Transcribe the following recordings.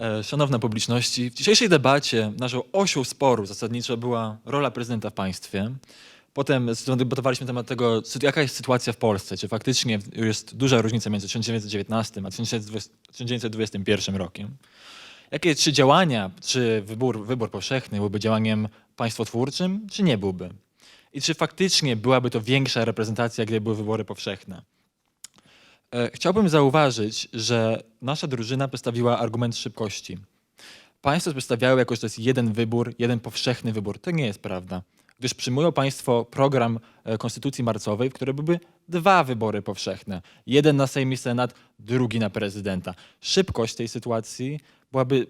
E, Szanowna publiczności, w dzisiejszej debacie naszą osią sporu zasadniczo była rola prezydenta w państwie. Potem debatowaliśmy na temat tego, jaka jest sytuacja w Polsce, czy faktycznie jest duża różnica między 1919 a 1920 1921 rokiem. Jakie działania, czy wybór, wybór powszechny byłby działaniem państwotwórczym, czy nie byłby? I czy faktycznie byłaby to większa reprezentacja, gdyby były wybory powszechne? E, Chciałbym zauważyć, że nasza drużyna postawiła argument szybkości. Państwo przedstawiały jako, że to jest jeden wybór, jeden powszechny wybór. To nie jest prawda, gdyż przyjmują Państwo program e, Konstytucji Marcowej, w którym byłyby dwa wybory powszechne. Jeden na Sejm i Senat, drugi na prezydenta. Szybkość tej sytuacji byłaby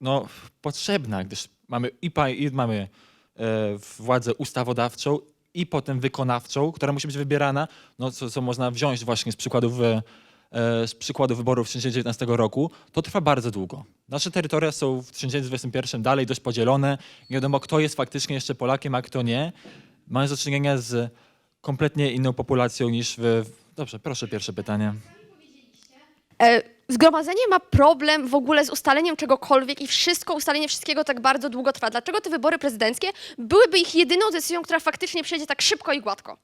no, potrzebna, gdyż mamy i, i mamy e, władzę ustawodawczą i potem wykonawczą, która musi być wybierana, no, co, co można wziąć właśnie z przykładów, e, e, z przykładu wyborów z 1919 roku, to trwa bardzo długo. Nasze terytoria są w 1921 dalej dość podzielone. Nie wiadomo, kto jest faktycznie jeszcze Polakiem, a kto nie. Mamy do czynienia z kompletnie inną populacją niż w- Dobrze, proszę, pierwsze pytanie. E, Zgromadzenie ma problem w ogóle z ustaleniem czegokolwiek i wszystko, ustalenie wszystkiego tak bardzo długo trwa. Dlaczego te wybory prezydenckie byłyby ich jedyną decyzją, która faktycznie przejdzie tak szybko i gładko?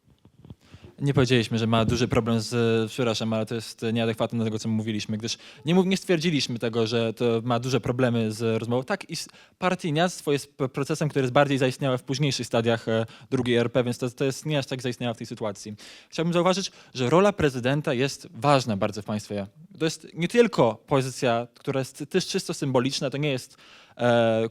Nie powiedzieliśmy, że ma duży problem z, przepraszam, ale to jest nieadekwatne do tego, co mówiliśmy, gdyż nie, nie stwierdziliśmy tego, że to ma duże problemy z rozmową. Tak, i partyjniactwo jest procesem, który jest bardziej zaistniałe w późniejszych stadiach e, drugiej RP, więc to, to jest nie aż tak zaistniała w tej sytuacji. Chciałbym zauważyć, że rola prezydenta jest ważna bardzo w państwie. To jest nie tylko pozycja, która jest też czysto symboliczna, to nie jest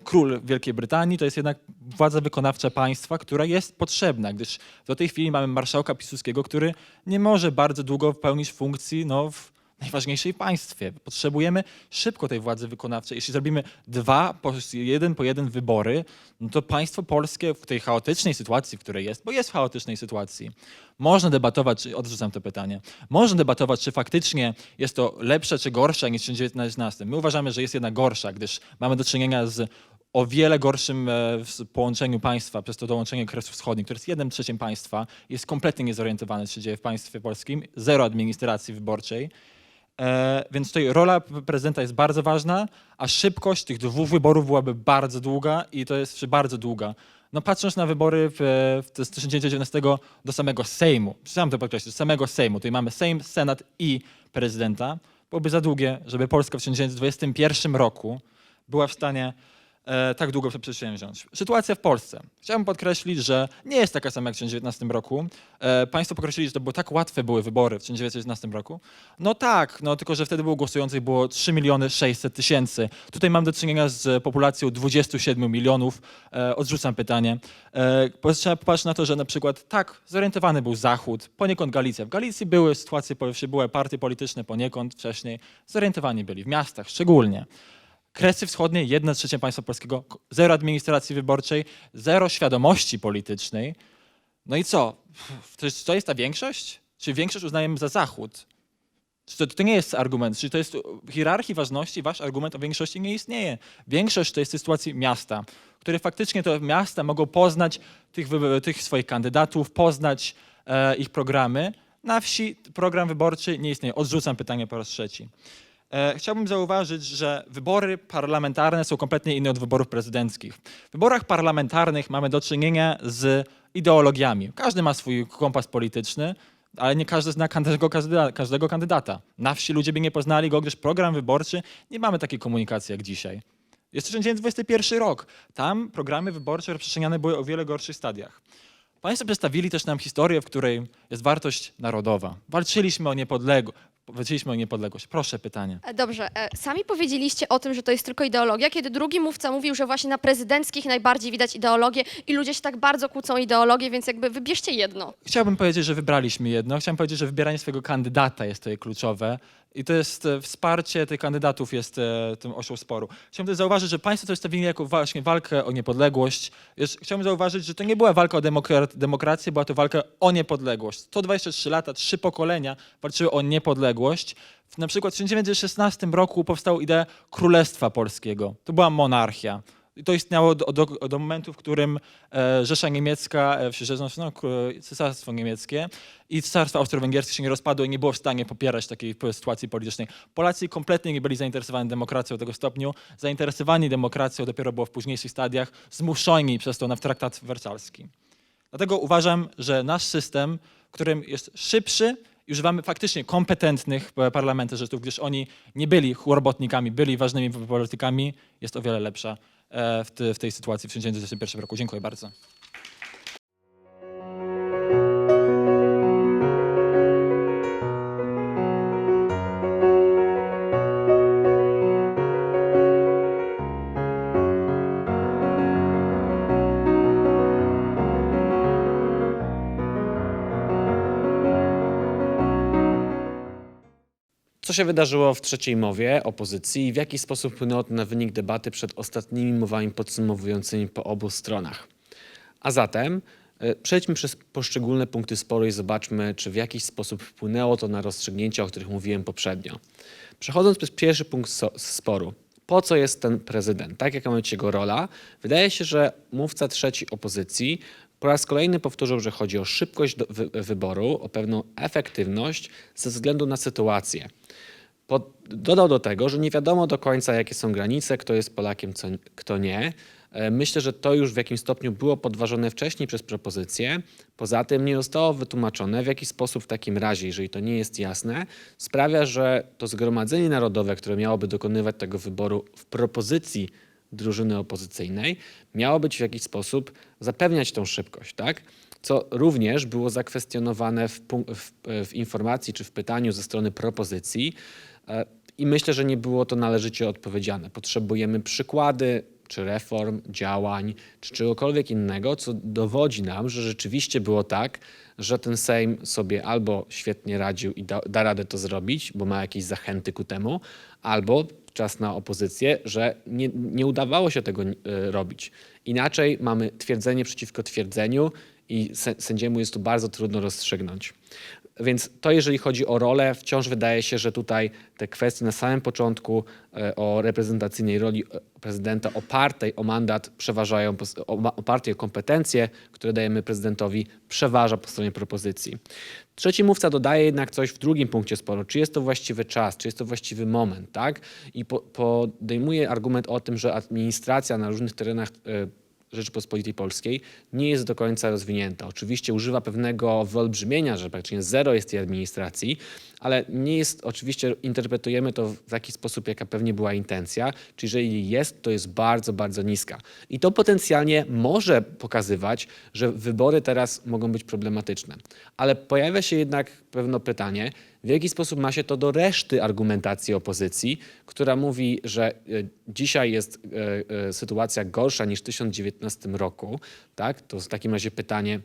król Wielkiej Brytanii, to jest jednak władza wykonawcza państwa, która jest potrzebna, gdyż do tej chwili mamy marszałka Piłsudskiego, który nie może bardzo długo pełnić funkcji no, w najważniejszej państwie. Potrzebujemy szybko tej władzy wykonawczej. Jeśli zrobimy dwa, jeden po jeden wybory, no to państwo polskie w tej chaotycznej sytuacji, w której jest, bo jest w chaotycznej sytuacji, można debatować, odrzucam to pytanie, można debatować, czy faktycznie jest to lepsze czy gorsze niż w 1919. My uważamy, że jest jednak gorsza, gdyż mamy do czynienia z o wiele gorszym e, połączeniu państwa przez to dołączenie Kresów Wschodnich, które jest jednym trzecim państwa, jest kompletnie niezorientowany, co się dzieje w państwie polskim, zero administracji wyborczej. E, więc tutaj rola prezydenta jest bardzo ważna, a szybkość tych dwóch wyborów byłaby bardzo długa i to jest bardzo długa. No patrząc na wybory w, w, z 1919 do samego Sejmu, chciałem to podkreślić, do samego Sejmu, tutaj mamy Sejm, Senat i prezydenta, byłoby za długie, żeby Polska w 1921 roku była w stanie e, tak długo przedsięwziąć. Sytuacja w Polsce. Chciałbym podkreślić, że nie jest taka sama jak w 1919 roku. E, państwo podkreślili, że to było tak łatwe były wybory w 1919 roku. No tak, no tylko że wtedy było głosujących było 3 miliony 600 tysięcy. Tutaj mam do czynienia z populacją 27 milionów. E, odrzucam pytanie. E, trzeba popatrzeć na to, że na przykład tak, zorientowany był Zachód, poniekąd Galicja. W Galicji były sytuacje, były partie polityczne poniekąd wcześniej. Zorientowani byli, w miastach szczególnie. Kresy Wschodnie, jedna trzecia państwa polskiego, zero administracji wyborczej, zero świadomości politycznej. No i co? Jest, to jest ta większość? Czy większość uznajemy za Zachód? Czy to, to nie jest argument? Czy to jest w hierarchii ważności wasz argument o większości nie istnieje? Większość to jest sytuacji miasta, które faktycznie to miasta mogą poznać tych, tych swoich kandydatów, poznać e, ich programy. Na wsi program wyborczy nie istnieje. Odrzucam pytanie po raz trzeci. E, Chciałbym zauważyć, że wybory parlamentarne są kompletnie inne od wyborów prezydenckich. W wyborach parlamentarnych mamy do czynienia z ideologiami. Każdy ma swój kompas polityczny, ale nie każdy zna każdego, każdego kandydata. Na wsi ludzie by nie poznali go, gdyż program wyborczy nie mamy takiej komunikacji jak dzisiaj. Jest 1921 rok. Tam programy wyborcze rozprzestrzeniane były o wiele gorszych stadiach. Państwo przedstawili też nam historię, w której jest wartość narodowa. Walczyliśmy o niepodległość. Walczyliśmy o niepodległość. Proszę pytanie. E, Dobrze, e, sami powiedzieliście o tym, że to jest tylko ideologia, kiedy drugi mówca mówił, że właśnie na prezydenckich najbardziej widać ideologię i ludzie się tak bardzo kłócą o ideologię, więc jakby wybierzcie jedno. Chciałbym powiedzieć, że wybraliśmy jedno. Chciałbym powiedzieć, że wybieranie swojego kandydata jest tutaj kluczowe. I to jest e, wsparcie tych kandydatów jest e, tym osią sporu. Chciałbym też zauważyć, że państwo to stawili jako właśnie walkę o niepodległość. Chciałbym zauważyć, że to nie była walka o demokra- demokrację, była to walka o niepodległość. 123 lata, trzy pokolenia walczyły o niepodległość. Na przykład w 1916 roku powstała idea Królestwa Polskiego. To była monarchia. I to istniało do, do, do momentu, w którym e, Rzesza Niemiecka, e, że, no, k- Cesarstwo Niemieckie i Cesarstwo Austro-Węgierskie się nie rozpadło i nie było w stanie popierać takiej sytuacji politycznej. Polacy kompletnie nie byli zainteresowani demokracją do tego stopniu. Zainteresowani demokracją dopiero było w późniejszych stadiach, zmuszeni przez to na traktat wersalski. Dlatego uważam, że nasz system, w którym jest szybszy i używamy faktycznie kompetentnych e, parlamentarzystów, gdyż oni nie byli chłorobotnikami, byli ważnymi politykami, jest o wiele lepsza e, w, ty, w tej sytuacji w 1921 roku. Dziękuję bardzo. Co się wydarzyło w trzeciej mowie opozycji i w jaki sposób wpłynęło to na wynik debaty przed ostatnimi mowami podsumowującymi po obu stronach? A zatem e, przejdźmy przez poszczególne punkty sporu i zobaczmy, czy w jakiś sposób wpłynęło to na rozstrzygnięcia, o których mówiłem poprzednio. Przechodząc przez pierwszy punkt sporu. Po co jest ten prezydent? Tak, jaka ma być jego rola? Wydaje się, że mówca trzeci opozycji po raz kolejny powtórzył, że chodzi o szybkość wyboru, o pewną efektywność ze względu na sytuację. Po, dodał do tego, że nie wiadomo do końca, jakie są granice, kto jest Polakiem, co, kto nie. E, Myślę, że to już w jakimś stopniu było podważone wcześniej przez propozycję. Poza tym nie zostało wytłumaczone, w jaki sposób w takim razie, jeżeli to nie jest jasne, sprawia, że to Zgromadzenie Narodowe, które miałoby dokonywać tego wyboru w propozycji drużyny opozycyjnej, miało być w jakiś sposób zapewniać tą szybkość, tak? Co również było zakwestionowane w, w, w informacji czy w pytaniu ze strony propozycji. E, I myślę, że nie było to należycie odpowiedziane. Potrzebujemy przykłady czy reform, działań, czy czegokolwiek innego, co dowodzi nam, że rzeczywiście było tak, że ten Sejm sobie albo świetnie radził i da, da radę to zrobić, bo ma jakieś zachęty ku temu, albo czas na opozycję, że nie, nie udawało się tego e, robić. Inaczej mamy twierdzenie przeciwko twierdzeniu i sę- sędziemu jest tu bardzo trudno rozstrzygnąć. Więc to jeżeli chodzi o rolę, wciąż wydaje się, że tutaj te kwestie na samym początku e, o reprezentacyjnej roli e, prezydenta opartej o mandat przeważają, opartej o kompetencje, które dajemy prezydentowi, przeważa po stronie propozycji. Trzeci mówca dodaje jednak coś w drugim punkcie sporu, czy jest to właściwy czas, czy jest to właściwy moment, tak? I po, podejmuje argument o tym, że administracja na różnych terenach e, Rzeczypospolitej Polskiej nie jest do końca rozwinięta. Oczywiście używa pewnego wyolbrzymienia, że praktycznie zero jest tej administracji, ale nie jest, oczywiście interpretujemy to w taki sposób, jaka pewnie była intencja, czyli jeżeli jest, to jest bardzo, bardzo niska. I to potencjalnie może pokazywać, że wybory teraz mogą być problematyczne. Ale pojawia się jednak pewne pytanie, w jaki sposób ma się to do reszty argumentacji opozycji, która mówi, że e, dzisiaj jest e, e, sytuacja gorsza niż w 2019 roku, tak? To w takim razie pytanie,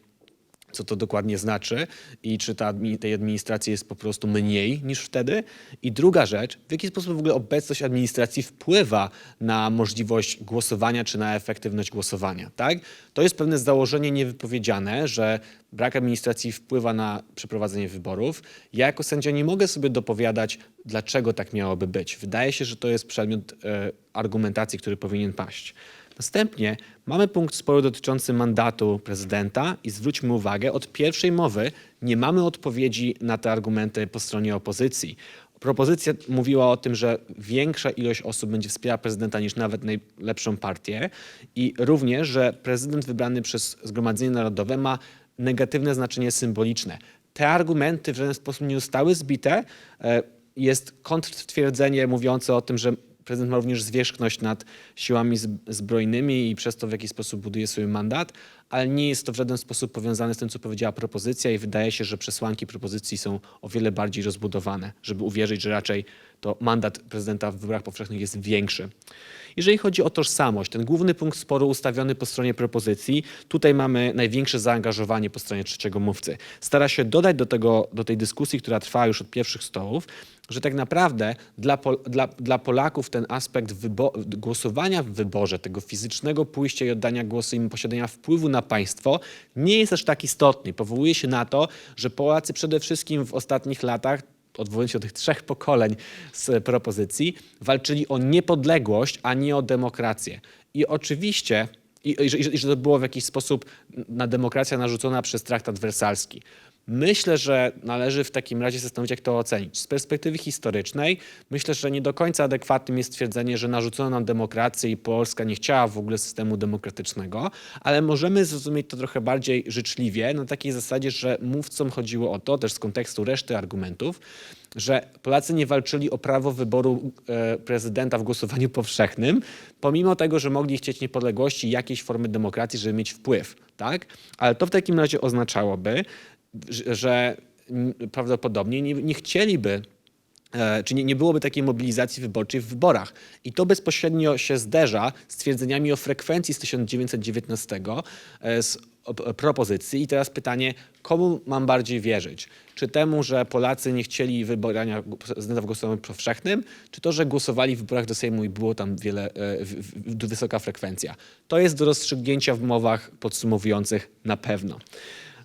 co to dokładnie znaczy i czy ta, tej administracji jest po prostu mniej niż wtedy. I druga rzecz, w jaki sposób w ogóle obecność administracji wpływa na możliwość głosowania czy na efektywność głosowania. Tak? To jest pewne założenie niewypowiedziane, że brak administracji wpływa na przeprowadzenie wyborów. Ja jako sędzia nie mogę sobie dopowiadać, dlaczego tak miałoby być. Wydaje się, że to jest przedmiot e, argumentacji, który powinien paść. Następnie mamy punkt sporu dotyczący mandatu prezydenta i zwróćmy uwagę, od pierwszej mowy nie mamy odpowiedzi na te argumenty po stronie opozycji. Propozycja mówiła o tym, że większa ilość osób będzie wspierała prezydenta niż nawet najlepszą partię i również, że prezydent wybrany przez Zgromadzenie Narodowe ma negatywne znaczenie symboliczne. Te argumenty w żaden sposób nie zostały zbite. E, Jest kontrtwierdzenie mówiące o tym, że prezydent ma również zwierzchność nad siłami zb- zbrojnymi i przez to w jakiś sposób buduje sobie mandat, ale nie jest to w żaden sposób powiązane z tym, co powiedziała propozycja i wydaje się, że przesłanki propozycji są o wiele bardziej rozbudowane, żeby uwierzyć, że raczej to mandat prezydenta w wyborach powszechnych jest większy. Jeżeli chodzi o tożsamość, ten główny punkt sporu ustawiony po stronie propozycji, tutaj mamy największe zaangażowanie po stronie trzeciego mówcy. Stara się dodać do, tego, do tej dyskusji, która trwa już od pierwszych stołów, że tak naprawdę dla, Pol- dla, dla Polaków ten aspekt głosowania w wyborze, tego fizycznego pójścia i oddania głosu i posiadania wpływu na państwo nie jest aż tak istotny. Powołuje się na to, że Polacy przede wszystkim w ostatnich latach odwołując się do tych trzech pokoleń z propozycji, walczyli o niepodległość, a nie o demokrację. I oczywiście, i, i, i, że to było w jakiś sposób na demokracja narzucona przez traktat wersalski. Myślę, że należy w takim razie zastanowić, jak to ocenić. Z perspektywy historycznej myślę, że nie do końca adekwatnym jest stwierdzenie, że narzucono nam demokrację i Polska nie chciała w ogóle systemu demokratycznego, ale możemy zrozumieć to trochę bardziej życzliwie, na takiej zasadzie, że mówcom chodziło o to, też z kontekstu reszty argumentów, że Polacy nie walczyli o prawo wyboru e, prezydenta w głosowaniu powszechnym, pomimo tego, że mogli chcieć niepodległości jakiejś formy demokracji, żeby mieć wpływ, tak? Ale to w takim razie oznaczałoby, że- prawdopodobnie nie, nie chcieliby e, czy nie, nie byłoby takiej mobilizacji wyborczej w wyborach. I to bezpośrednio się zderza z twierdzeniami o frekwencji z 1919 e, z op- propozycji. I teraz pytanie, komu mam bardziej wierzyć? Czy temu, że Polacy nie chcieli wyborania prezydenta w głosowaniu powszechnym, czy to, że głosowali w wyborach do Sejmu i było tam wiele, e, w, w, wysoka frekwencja? To jest do rozstrzygnięcia w mowach podsumowujących na pewno.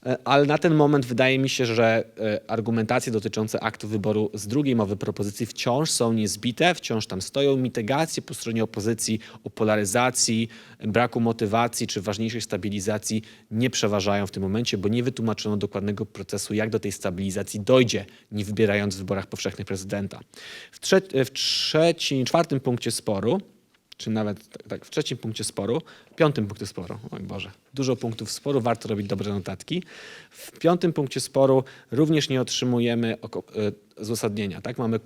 E, Ale na ten moment wydaje mi się, że e, argumentacje dotyczące aktu wyboru z drugiej mowy propozycji wciąż są niezbite, wciąż tam stoją. Mitygacje po stronie opozycji o polaryzacji, braku motywacji czy ważniejszej stabilizacji nie przeważają w tym momencie, bo nie wytłumaczono dokładnego procesu, jak do tej stabilizacji dojdzie, nie wybierając w wyborach powszechnych prezydenta. W, trze- w trzecim, czwartym punkcie sporu czy nawet tak, w trzecim punkcie sporu, w piątym punkcie sporu, oj Boże, dużo punktów sporu, warto robić dobre notatki. W piątym punkcie sporu również nie otrzymujemy e, uzasadnienia, tak? Mamy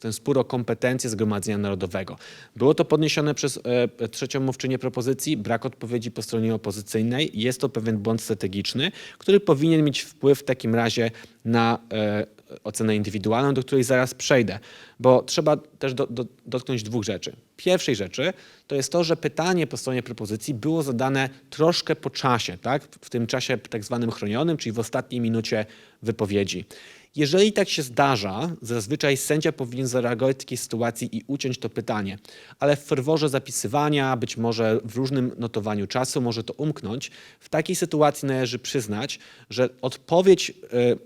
ten spór o kompetencje Zgromadzenia Narodowego. Było to podniesione przez e, trzecią mówczynię propozycji, brak odpowiedzi po stronie opozycyjnej. Jest to pewien błąd strategiczny, który powinien mieć wpływ w takim razie na e, ocenę indywidualną, do której zaraz przejdę, bo trzeba też do, do, dotknąć dwóch rzeczy. Pierwszej rzeczy to jest to, że pytanie po stronie propozycji było zadane troszkę po czasie, tak? w tym czasie tak zwanym chronionym, czyli w ostatniej minucie wypowiedzi. Jeżeli tak się zdarza, zazwyczaj sędzia powinien zareagować w takiej sytuacji i uciąć to pytanie, ale w ferworze zapisywania, być może w różnym notowaniu czasu może to umknąć. W takiej sytuacji należy przyznać, że odpowiedź y,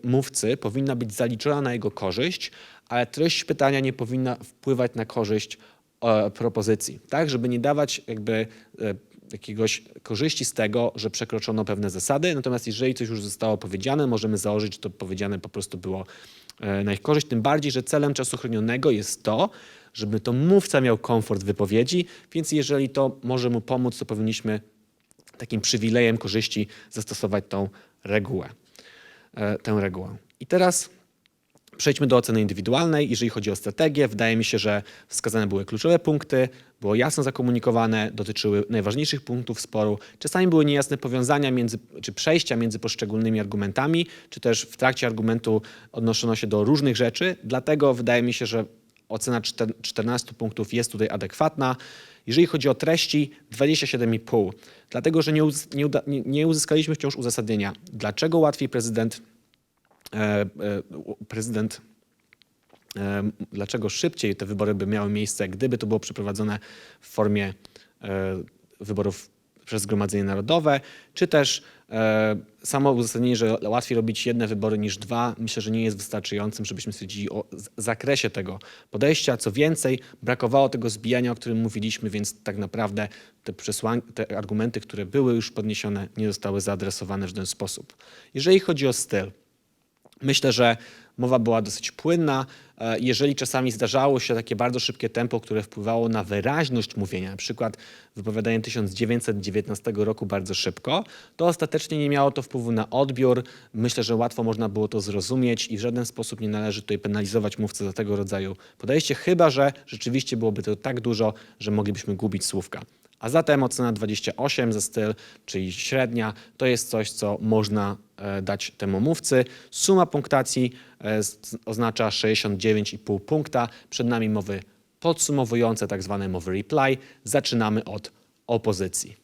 mówcy powinna być zaliczona na jego korzyść, ale treść pytania nie powinna wpływać na korzyść e, propozycji, tak, żeby nie dawać jakby e, jakiegoś korzyści z tego, że przekroczono pewne zasady, natomiast jeżeli coś już zostało powiedziane, możemy założyć, że to powiedziane po prostu było e, na ich korzyść, tym bardziej, że celem czasu chronionego jest to, żeby to mówca miał komfort wypowiedzi, więc jeżeli to może mu pomóc, to powinniśmy takim przywilejem korzyści zastosować tą regułę, e, tę regułę. I teraz Przejdźmy do oceny indywidualnej. Jeżeli chodzi o strategię, wydaje mi się, że wskazane były kluczowe punkty, było jasno zakomunikowane, dotyczyły najważniejszych punktów sporu. Czasami były niejasne powiązania między, czy przejścia między poszczególnymi argumentami, czy też w trakcie argumentu odnoszono się do różnych rzeczy. Dlatego wydaje mi się, że ocena czter- 14 punktów jest tutaj adekwatna. Jeżeli chodzi o treści, 27,5. Dlatego, że nie, nie, nie, uzyskaliśmy wciąż uzasadnienia, dlaczego łatwiej prezydent prezydent e, dlaczego szybciej te wybory by miały miejsce, gdyby to było przeprowadzone w formie e, wyborów przez Zgromadzenie Narodowe, czy też e, samo uzasadnienie, że łatwiej robić jedne wybory niż dwa, myślę, że nie jest wystarczającym, żebyśmy stwierdzili o zakresie tego podejścia. Co więcej, brakowało tego zbijania, o którym mówiliśmy, więc tak naprawdę te, te argumenty, które były już podniesione, nie zostały zaadresowane w ten sposób. Jeżeli chodzi o styl, Myślę, że mowa była dosyć płynna. E, Jeżeli czasami zdarzało się takie bardzo szybkie tempo, które wpływało na wyraźność mówienia, na przykład wypowiadanie 1919 roku bardzo szybko, to ostatecznie nie miało to wpływu na odbiór. Myślę, że łatwo można było to zrozumieć i w żaden sposób nie należy tutaj penalizować mówcy za tego rodzaju podejście, chyba że rzeczywiście byłoby to tak dużo, że moglibyśmy gubić słówka. A zatem ocena 28 za styl, czyli średnia, to jest coś, co można e, dać temu mówcy. Suma punktacji e, oznacza 69,5 punkta. Przed nami mowy podsumowujące, tak zwane mowy reply. Zaczynamy od opozycji.